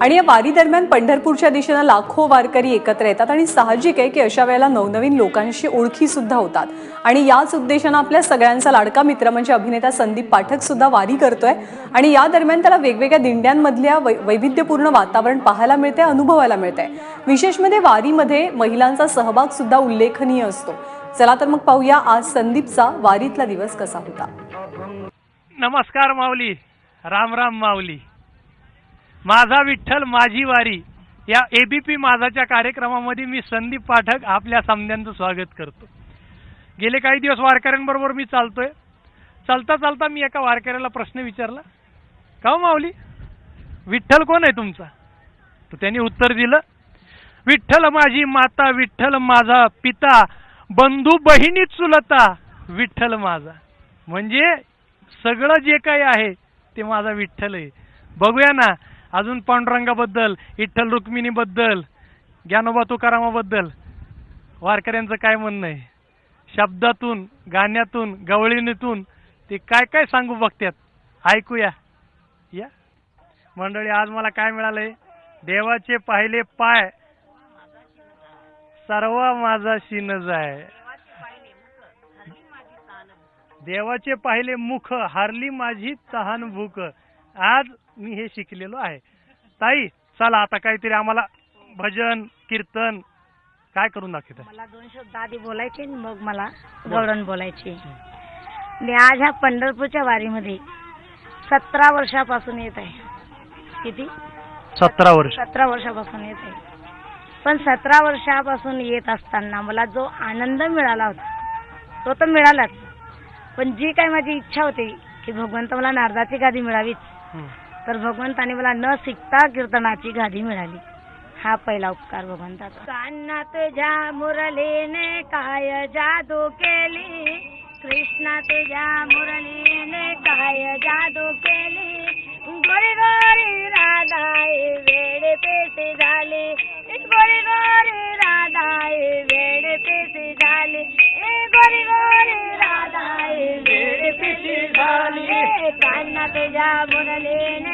आणि या वारी दरम्यान पंढरपूरच्या दिशेनं लाखो वारकरी एकत्र येतात आणि साहजिक आहे की अशा वेळेला नवनवीन लोकांशी ओळखी सुद्धा होतात. आणि याच उद्देशानं आपल्या सगळ्यांचा लाडका मित्र म्हणजे अभिनेता संदीप पाठक सुद्धा वारी करतोय. आणि या दरम्यान त्याला वेगवेगळ्या दिंड्यांमधल्या वै- वैविध्यपूर्ण वातावरण पाहायला मिळते अनुभवायला मिळते विशेष म्हणजे वारीमध्ये महिलांचा सहभाग सुद्धा उल्लेखनीय असतो. चला तर मग पाहूया आज संदीपचा वारीतला दिवस कसा होता. नमस्कार माऊली. राम राम माऊली. माझा विठ्ठल माझी वारी. या एबीपी माझाच्या कार्यक्रमामध्ये मी संदीप पाठक आपल्या सामन्यांचं स्वागत करतो. गेले काही दिवस वारकऱ्यांबरोबर मी चालतोय. चालता चालता मी एका वारकऱ्याला प्रश्न विचारला का हो माऊली? विठ्ठल कोण आहे तुमचा? तर त्यांनी उत्तर दिलं विठ्ठल माझी माता विठ्ठल माझा पिता बंधू बहिणी चुलता विठ्ठल माझा. म्हणजे सगळं जे काही आहे ते माझा विठ्ठल आहे. बघूया ना अजून पांडुरंगाबद्दल विठ्ठल रुक्मिणीबद्दल ज्ञानोबा तुकारामाबद्दल. वारकऱ्यांचं काय म्हणणं आहे? शब्दातून गाण्यातून गवळीनीतून ते काय काय सांगू बघतात ऐकूया. या. मंडळी आज मला काय मिळालंय? देवाचे पाहिले पाय सर्व माझा शिनज आहे देवाचे पाहिले मुख हारली माझी तहान भूक आज मी हे शिकलेलो आहे. ताई चला आता काहीतरी आम्हाला भजन कीर्तन काय करून दाखवत मला दोन शब्द आधी बोलायचे मग मला गवळण बोलायची. मी आज ह्या पंढरपूरच्या वारीमध्ये सतरा वर्षापासून येत आहे. किती? सतरा वर्ष. सतरा वर्षापासून येत आहे. पण सतरा वर्षापासून येत असताना मला जो आनंद मिळाला होता तो तर मिळालाच. पण जी काही माझी इच्छा होती की भगवंत मला नारदाची गादी मिळावीच. तर भगवंताने मला न शिकता कीर्तनाची गादी मिळाली. हा पहिला उपकार भगवंताचा. कान्हा तुझ्या मुरलीने काय जादू केली कृष्णा तुझ्या मुरलीने काय जादू केली गोरी गोरी राधाई वेळ पेटी झाली गोरी गोरी राधाय वेळ पेटी झाली गोरी गोरी राधाय वेळ पेटी झाली कान्हा तुझ्या मुरलीने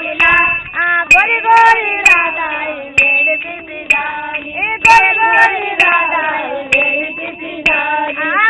माझा पोरीला आ गोरी गोरी राधाय वेळ पिपी झाली ए गोरी गोरी राधाय वेळ पिपी झाली आ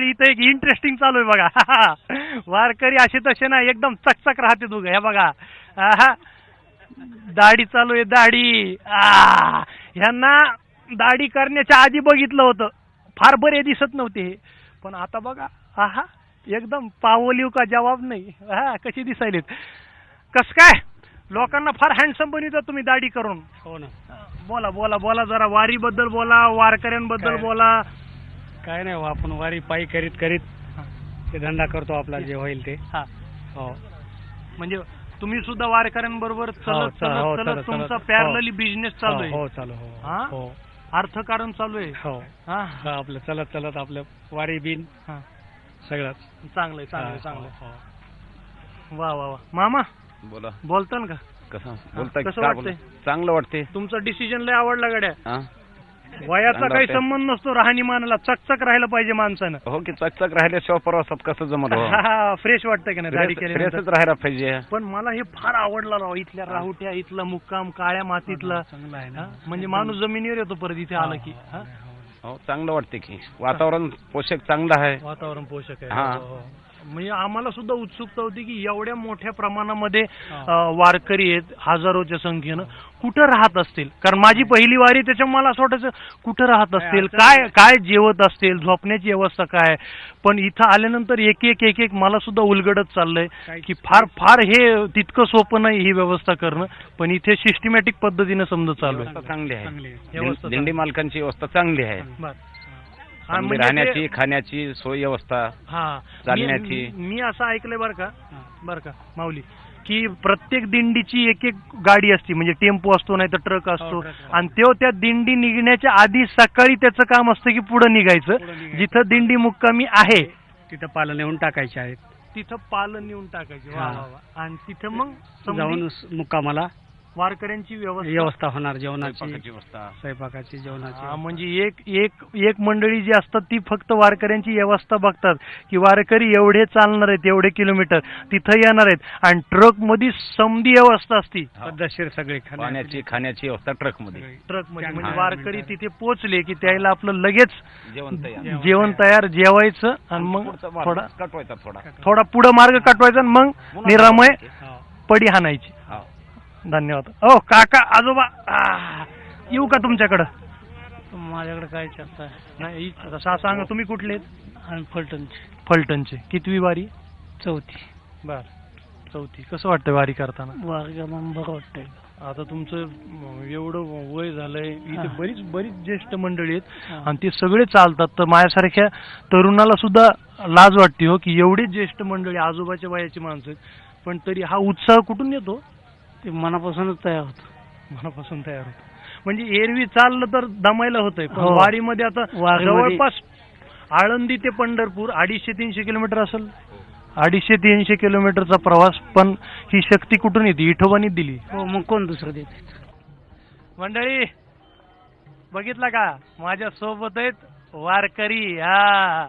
मंडळी इथं एक इंटरेस्टिंग चालू आहे बघा. वारकरी असे तसे ना एकदम चकचक राहते तू हे बघा. दाढी चालू आहे दाढी. ह्यांना दाढी करण्याच्या आधी बघितलं होतं. फार बरे दिसत नव्हते. हे पण आता बघा. आहा. एकदम पावलीव का जवाब नाही. हा कशी दिसायलेत. कस काय? लोकांना फार हँडसम बनवता तुम्ही दाढी करून. हो ना. बोला बोला बोला जरा वारी बद्दल बोला वारकऱ्यांबद्दल? बोला. काय नाही हो, आपण वारी पायी करीत करीत ते धंदा करतो आपला जे होईल ते. हा. हो. म्हणजे तुम्ही सुद्धा वारकऱ्यांबरोबर चलत हो, चल- हो, चलत चलत- चलत. तुमचा. पॅरलली. बिझनेस चालू हो, आहे. हो चालू हो हा? हो. अर्थकारण चालू आहे. हो. हा? हा, आपलं चलत चलत आपलं वारी बिन हा. सगळं चांगलंय हा, चांगलंय चांगलंय. वा वा वा. मामा? बोला. बोलतान का? कसं? बोलताय कसं का वाटतंय? बोला? चांगलं वाटते तुमचा डिसिजन लय आवडला गड्या. हा? वयाचा काही. संबंध नसतो राहणीमानाला चकचक राहिलं पाहिजे माणसानं हो की चकचक राहिल्याशिवाय प्रवासात कसं जमल हो फ्रेश वाटतं की नाही दाढी फ्रेश- केल्यानंतर फ्रेशच राहायला पाहिजे पण मला हे फार आवडलं राव इथल्या राहुट्या इथला मुक्काम काळ्या मातीतला चांगलं आहे ना हा? म्हणजे माणूस जमिनीवर येतो परत इथे आला की हा? हो चांगलं वाटते की वातावरण पोषक चांगलं आहे वातावरण पोषक आहे हा. हो, हो. म्हणजे आम्हाला सुद्धा उत्सुकता होती की एवढ्या मोठ्या प्रमाणामध्ये वारकरी आहेत हजारोच्या संख्येनं. कुठं राहत असतील? कारण माझी पहिली वारी त्याच्यामुळे मला असं वाटायचं कुठं राहत असतील? असं काय. काय जेवत असतील? झोपण्याची व्यवस्था काय? पण इथं आल्यानंतर एक एक एक एक मला सुद्धा उलगडत चाललंय की फार फार हे तितकं सोपं नाही ही व्यवस्था करणं. पण इथे सिस्टमॅटिक पद्धतीने समजा चालू आहे. चांगली आहे. दिंड- मालकांची व्यवस्था चांगली आहे. म्हणजे ते- राहण्याची खाण्याची सोय व्यवस्था हा चालण्याची. मी- मी असं ऐकलंय बरं का. बरं का माऊली की प्रत्येक दिंडीची एक एक गाडी असते म्हणजे टेम्पो असतो नाही तर ट्रक असतो हो, ट्रक असतो. आणि तो त्या दिंडी निघण्याच्या आधी सकाळी त्याचं काम असतं की पुढे निघायचं पुढं निघायचं. जिथं दिंडी मुक्कामी आहे तिथं पालन नेऊन टाकायचे आहेत तिथं पालन नेऊन टाकायचे वा. वा, वा. आणि तिथं मग समधी जाऊन स- मुक्कामाला वारकऱ्यांची व्यवस्था? व्यवस्था होणार जेवणाची. स्वयंपाकाची व्यवस्था. स्वयंपाकाची हा, जेवणाची म्हणजे एक एक एक मंडळी जी असतात ती फक्त वारकऱ्यांची व्यवस्था बघतात की वारकरी एवढे चालणार आहेत एवढे किलोमीटर तिथं येणार आहेत आणि ट्रकमध्ये समधी व्यवस्था असती. पद्धतशीर सगळे पाण्याची खाण्याची व्यवस्था ट्रकमध्ये ट्रकमध्ये म्हणजे. वारकरी तिथे पोहोचले की त्याला आपलं लगेच जेवण तयार. जेवण तयार. जेवायचं आणि मग पुढचा मार्ग थोडा कटवायचा थोडा. थोडा पुढं मार्ग काटवायचा आणि मग निरामय. पडी हाणायची. हा. धन्यवाद. ओ काका आजोबा येऊ का तुमच्याकडं? माझ्याकडे काय चर्चा नाही सा- सांगा तुम्ही कुठले आहेत? आणि फलटणची. फलटणचे. कितवी वारी? चौथी. बर. चौथी. कसं वाटतं वारी करताना? वारगमन बरं वाटतंय. आता तुमचं एवढं वय झालंय इथे हा. बरीच बरीच ज्येष्ठ मंडळी आहेत. हा. आणि ते सगळे चालतात. तर माझ्यासारख्या तरुणाला सुद्धा लाज वाटते हो की एवढी ज्येष्ठ मंडळी आजोबाच्या वयाची माणसं आहेत. पण तरी हा उत्साह कुठून येतो? ते मनापासूनच तयार होतं. मनापासून तयार होतो. म्हणजे एरवी चाललं तर दमायला होतंय पण हो. वारीमध्ये आता वारीमध्ये- जवळपास आळंदी ते पंढरपूर अडीचशे तीनशे किलोमीटर असेल. अडीचशे तीनशे किलोमीटरचा प्रवास पण ही शक्ती कुठून येते? इठोबानी दिली. हो मग कोण दुसरं देते? मंडळी बघितला का? माझ्या सोबत आहेत वारकरी हा.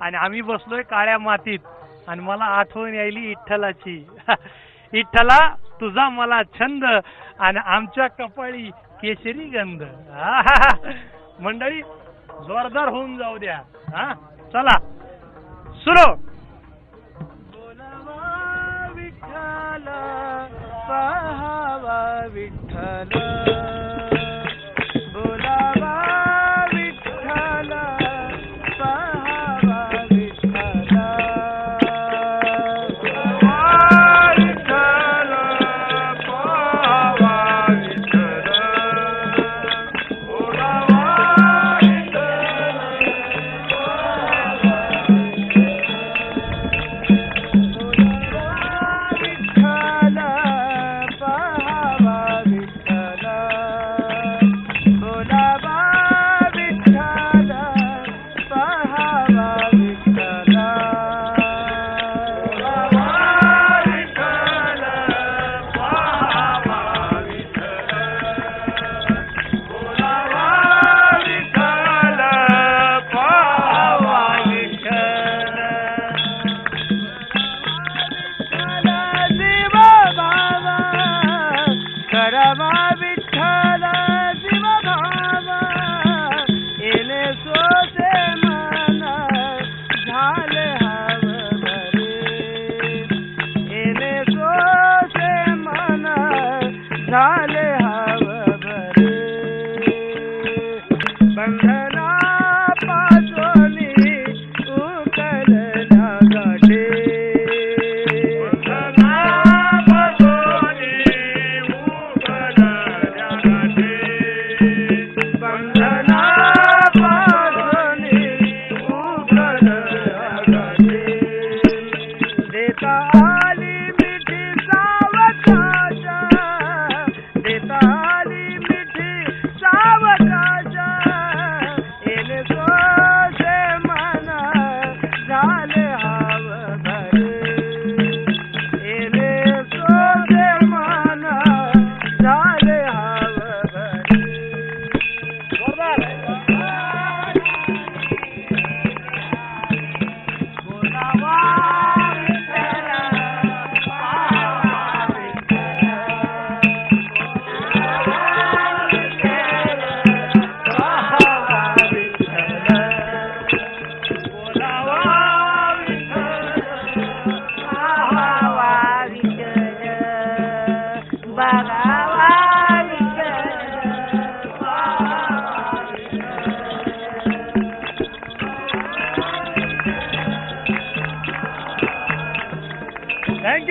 आणि आम्ही बसलोय काळ्या मातीत. आणि मला आठवण यायली इठ्ठलाची. इठ्ठला तुझा मला छंद आणि आमच्या कपाळी केशरी गंध. मंडळी जोरदार होऊन जाऊ द्या. हा चला. सुरू. विठ्ठल पहावा विठ्ठल. Sunday.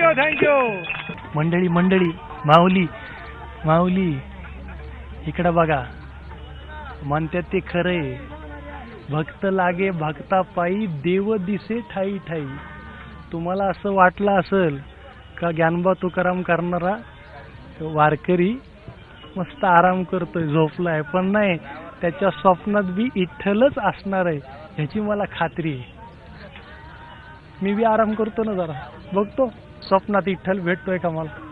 थँक्यू थँक्यू मंडळी मंडळी माऊली माऊली इकडं बघा. म्हणतात ते खरंय. भक्त लागे भक्ता पायी देव दिसे ठाई ठाई. तुम्हाला असं वाटलं असेल का ज्ञानबा तुकाराम करणारा वारकरी मस्त आराम करतोय झोपलाय. पण नाही त्याच्या स्वप्नात बी इठ्ठलच असणार आहे ह्याची मला खात्री आहे. मी बी आराम करतो ना जरा. बघतो. स्वप्नात इठ्ठल भेटतोय का मला?